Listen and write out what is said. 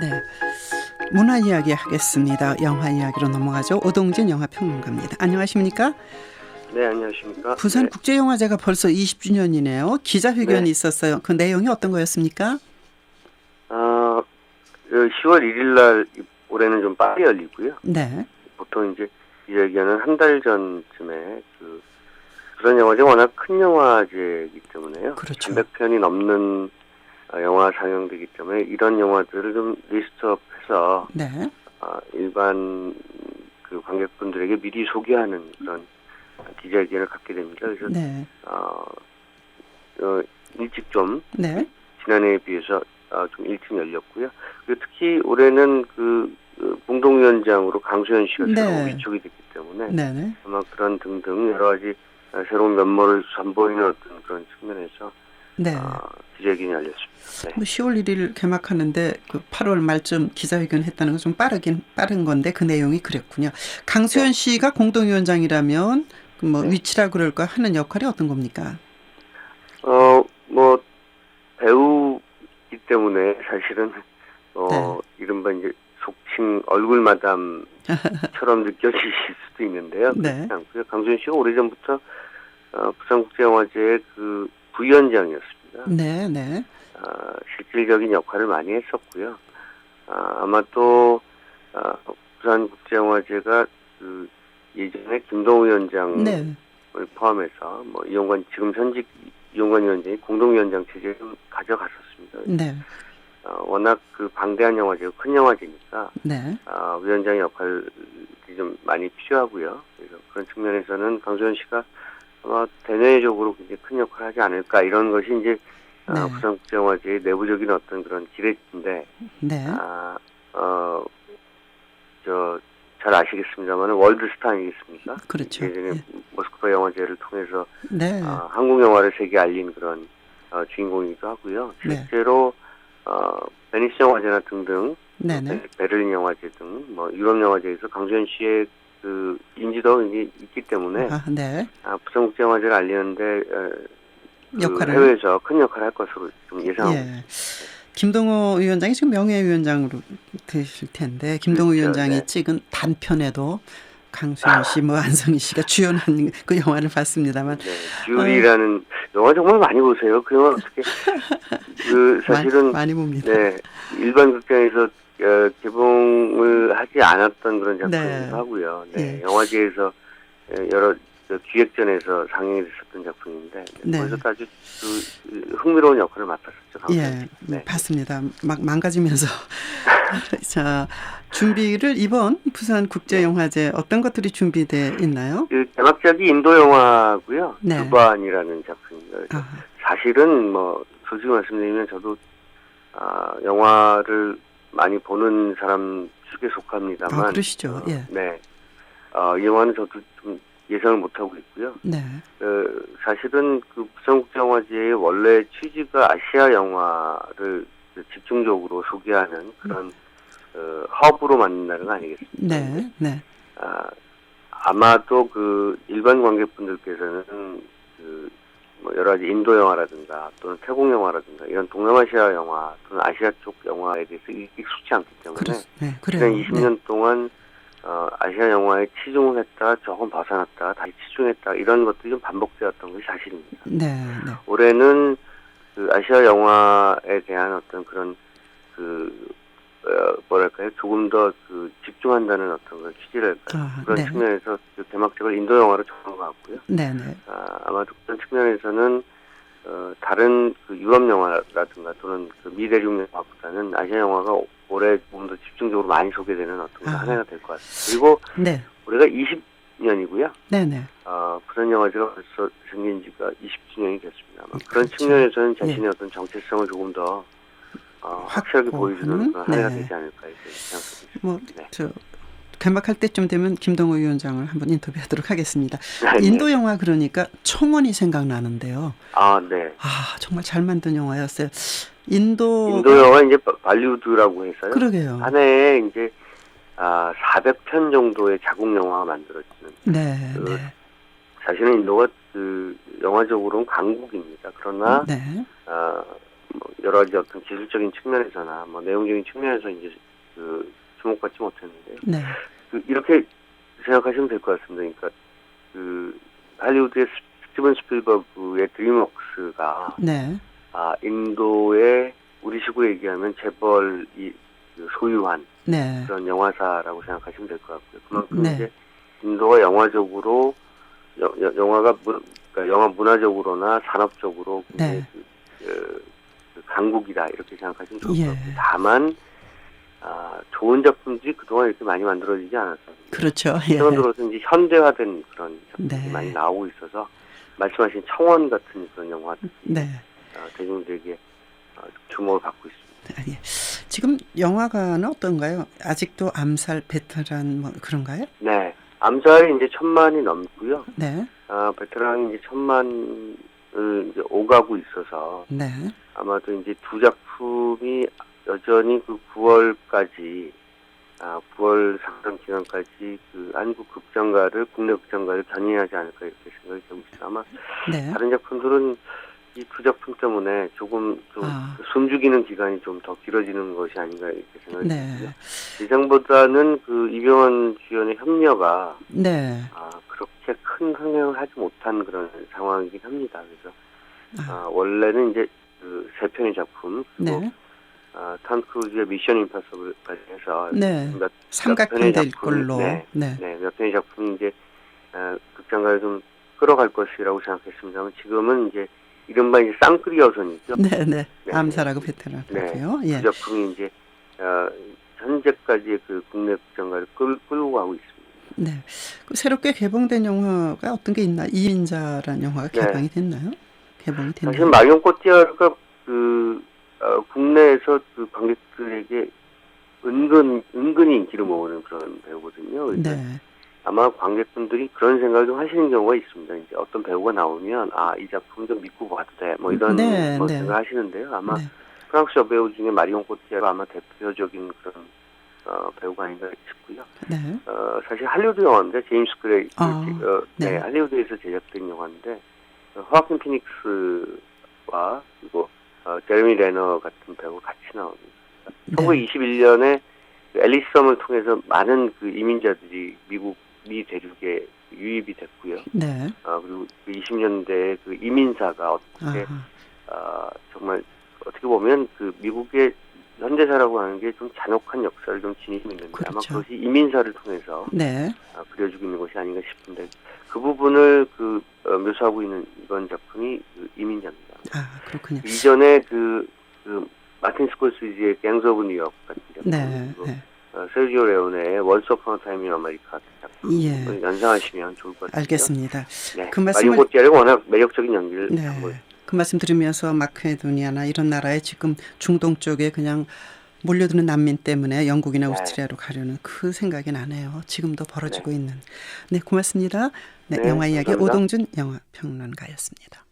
네. 문화 이야기 하겠습니다. 영화 이야기로 넘어가죠. 오동진 영화 평론가입니다. 안녕하십니까? 네, 안녕하십니까? 부산 네. 국제 영화제가 벌써 20주년이네요. 기자회견이 네. 있었어요. 그 내용이 어떤 거였습니까? 어, 그 10월 1일 날 올해는 좀 빨리 열리고요. 네. 보통 이제 기자회견은 한 달 전쯤에 그 부산 영화제 워낙 큰 영화제이기 때문에요. 그렇죠. 300편이 넘는 어, 영화 상영되기 때문에 이런 영화들을 좀 리스트업해서 네. 어, 일반 그 관객분들에게 미리 소개하는 그런 기자회견을 갖게 됩니다. 그래서 네. 어, 어, 일찍 좀 네. 지난해에 비해서 어, 좀 일찍 열렸고요. 그리고 특히 올해는 그, 그 공동위원장으로 강수현 씨가 네. 새로 위촉이 됐기 때문에 네. 네. 아마 그런 등등 여러 가지 어, 새로운 면모를 선보이는 어떤 그런 측면에서 네. 어, 기자회견이 열렸습니다. 네. 뭐 10월 1일 개막하는데 그 8월 말쯤 기자회견 했다는 건 좀 빠르긴 빠른 건데 그 내용이 그랬군요. 강수현 씨가 공동위원장이라면 그뭐 네. 위치라 그럴까 하는 역할이 어떤 겁니까? 어, 뭐 배우기 때문에 사실은 어, 이른바 이제 속칭 얼굴 마담처럼 느껴지실 수도 있는데요. 네. 그렇지 않고요. 강수현 씨가 오래전부터 어, 부산국제영화제의 그 부위원장이었습니다. 네, 네. 어, 실질적인 역할을 많이 했었고요. 아, 아마 또 아, 부산국제영화제가 그 예전에 김동우 위원장을 네. 포함해서 뭐 이용관 지금 현직 이용관 위원장이 공동위원장 체제를 좀 가져갔었습니다. 네. 어, 워낙 그 방대한 영화제고 큰 영화제니까 네. 아, 위원장의 역할이 좀 많이 필요하고요. 그래서 그런 측면에서는 강소연 씨가 아마 대내적으로 굉장히 큰 역할을 하지 않을까 이런 것이 이제 아, 네. 부산국제영화제의 내부적인 어떤 그런 기대인데 네. 아, 어, 저, 잘 아시겠습니다만 월드스타 아니겠습니까? 그렇죠. 예전에 예. 모스크바 영화제를 통해서 네. 아, 한국 영화를 세계에 알린 그런 어, 주인공이기도 하고요. 네. 실제로 어, 베니스 영화제나 등등 네, 네. 베- 베를린 영화제 등 뭐 유럽 영화제에서 강수현 씨의 그 인지도가 있기 때문에 아, 네. 아, 부산국제영화제를 알리는데 어, 그 역할을 해외에서 큰 역할을 할 것으로 좀 예상하고 예. 김동호 위원장이 지금 명예위원장으로 되실 텐데 김동호 그렇죠, 위원장이 네. 찍은 단편에도 강수현 씨, 뭐 안성희 씨가 주연한 그 영화를 봤습니다만 네, 듀리라는 영화 정말 많이 보세요. 그 영화 어떻게 그 사실은 많이, 많이 봅니다. 네 일반 극장에서 어, 개봉을 하지 않았던 그런 작품이기도 네. 하고요. 네, 예. 영화제에서 어, 여러 저 기획전에서 상영이 됐었던 작품인데 네. 거기서 아주 그 흥미로운 역할을 맡았었죠. 강수현 예, 씨. 네. 봤습니다. 막 망가지면서 자 준비를 이번 부산 국제 영화제 어떤 것들이 준비돼 있나요? 그 개막작이 인도 영화고요. 네. 두반이라는 작품입니다. 아, 사실은 뭐 솔직히 말씀드리면 저도 아, 영화를 많이 보는 사람 축에 속합니다만 아, 그러시죠. 어, 예. 네. 어, 이 영화는 저도 좀 예상을 못 하고 있고요. 네, 그 사실은 그 부산국제영화제의 원래 취지가 아시아 영화를 그 집중적으로 소개하는 그런 어, 허브로 만든다는 거 아니겠습니까? 네, 네, 아, 아마도 그 일반 관객분들께서는 그 뭐 여러 가지 인도 영화라든가 또는 태국 영화라든가 이런 동남아시아 영화 또는 아시아 쪽 영화에 대해서 익- 익숙치 않기 때문에 그렇, 네, 그래요. 지난 20년 동안 어, 아시아 영화에 치중을 했다 조금 벗어났다 다시 치중했다 이런 것들이 좀 반복되었던 것이 사실입니다. 네, 네, 올해는 그 아시아 영화에 대한 어떤 그런 그 어, 뭐랄까요 조금 더 그 집중한다는 어떤 그런 취지를 아, 그런 네, 측면에서 그 개막작을 인도 영화로 정한 것 같고요. 네, 네, 아, 아마도 그런 측면에서는 어, 다른 그 유럽 영화라든가 또는 그 미대륙 영화보다는 아시아 영화가 올해 좀더 집중적으로 많이 소개되는 어떤 그런 아. 한 해가 될 것 같습니다. 그리고 네, 올해가 20년이고요. 네, 네. 어, 부산 영화제가 벌써 생긴 지가 20주년이 됐습니다. 아마 그런 그렇죠. 측면에서는 자신의 어떤 정체성을 조금 더 어, 확실하게 보여주는 그런 한 해가 네. 되지 않을까 이렇게 생각하고 있습니다. 뭐, 네. 저, 개막할 때쯤 되면 김동호 위원장을 한번 인터뷰하도록 하겠습니다. 네. 인도 영화 그러니까 청원이 생각나는데요. 아, 네. 아, 정말 잘 만든 영화였어요. 인도. 인도 영화 이제 바- 발리우드라고 해서요. 그러게요. 한 해에 이제 아 400편 정도의 자국 영화가 만들어지는 네, 그 네. 사실은 인도가 그 영화적으로는 강국입니다. 그러나 네. 아, 뭐 여러 가지 어떤 기술적인 측면에서나 뭐 내용적인 측면에서 이제 그 주목받지 못했는데 네. 그 이렇게 생각하시면 될 것 같습니다. 그러니까 그 할리우드의 스- 스티븐 스필버그의 드림웍스가 네. 아 인도의 우리식으로 얘기하면 재벌이 그 소유한 네. 그런 영화사라고 생각하시면 될 것 같고요. 그만큼 네. 이제 인도가 영화적으로 여- 여- 영화가 문, 그러니까 영화 문화적으로나 산업적으로 네. 그, 그, 그 강국이다 이렇게 생각하시면 좋을 예. 것 같고요. 다만 아, 좋은 작품들이 그동안 이렇게 많이 만들어지지 않았어요. 그렇죠. 예. 최근 들어서 이제 현대화된 그런 작품들이 네. 많이 나오고 있어서 말씀하신 청원 같은 그런 영화들이 네. 어, 대중들에게 어, 주목을 받고 있습니다. 아, 예. 지금 영화관은 어떤가요? 아직도 암살 베테랑 뭐 그런가요? 네, 암살이 이제 천만이 넘고요. 네. 아, 베테랑이 이제 천만을 이제 오가고 있어서 네. 아마도 이제 두 작품이 여전히 그 9월까지 아, 9월 상당 기간까지 그 한국 극장가를 국내 극장가를 견인하지 않을까 이렇게 생각이 되고 있습니다. 아마 네. 다른 작품들은 이 두 작품 때문에 조금 좀 아. 숨죽이는 기간이 좀 더 길어지는 것이 아닌가 이렇게 생각이 듭니다. 네. 예상보다는 그 이병헌 주연의 협녀가 네. 아, 큰 흥행을 하지 못한 그런 상황이긴 합니다. 그래서 아, 아, 원래는 이제 그 세 편의 작품 그리고 네. 아, 탐 크루즈의 미션 임파서블까지 해서 네. 몇, 삼각형 편의 될 작품, 걸로. 네. 네. 네, 몇 편의 작품이 이제 아, 극장가를 좀 끌어갈 것이라고 생각했습니다만 지금은 이제 이른바 이제 쌍끌이 여선이죠. 네, 네. 네. 암살하고 베테랑이고요. 그 예. 작품이 이제 어, 현재까지의 그 국내 극장가를 끌, 끌고 가고 있습니다. 네. 그 새롭게 개봉된 영화가 어떤 게 있나? 이민자라는 영화가 네. 개방이 됐나요? 개봉이 사실 됐나요? 마리온 꼬띠아르가 그 어, 국내에서 그 관객들에게 은근 은근히 인기를 모으는 그런 배우거든요. 네. 아마 관객분들이 그런 생각을 좀 하시는 경우가 있습니다. 이제 어떤 배우가 나오면 아 이 작품 좀 믿고 봐도 돼. 뭐 이런 네, 뭐 네. 생각 하시는데요. 아마 네. 프랑스 여배우 중에 마리온 꼬띠아르가 아마 대표적인 그런 어, 배우가 아닌가 싶고요. 네. 어, 사실 할리우드 영화인데 제임스 그레이 그, 아, 어, 네, 네. 할리우드에서 제작된 영화인데 어, 호아킨 피닉스와 그리고 어, 제레미 레너 같은 배우가 같이 나옵니다. 네. 1921년에 앨리썸을 통해서 많은 그 이민자들이 미국 미 대륙에 유입이 됐고요. 네. 어, 그리고 그 20년대에 그 이민사가 어떻게 아하. 어, 정말 어떻게 보면 그 미국의 현대사라고 하는 게 좀 잔혹한 역사를 좀 지니고 있는데 아마 그렇죠. 그것이 이민사를 통해서 네. 아, 그려주고 있는 것이 아닌가 싶은데 그 부분을 그 어, 묘사하고 있는 이번 작품이 그 이민자입니다. 아, 그렇군요. 이전에 그, 그 마틴 스콜시지의 갱스 오브 뉴욕 같은 작품 네. 그리고 네. 어, 세르지오 레오네의 원스 오퍼 타임 인 아메리카 같은 작품 예. 연상하시면 좋을 것 같아요. 알겠습니다. 네. 그 마리오 말씀을- 꼬띠아르가 워낙 매력적인 연기를 네. 한 거예요. 그 말씀 들으면서 마케도니아나 이런 나라에 지금 중동 쪽에 그냥 몰려드는 난민 때문에 영국이나 네. 오스트리아로 가려는 그 생각이 나네요. 지금도 벌어지고 있는. 네, 고맙습니다. 네, 네, 영화 이야기 감사합니다. 오동준 영화 평론가였습니다.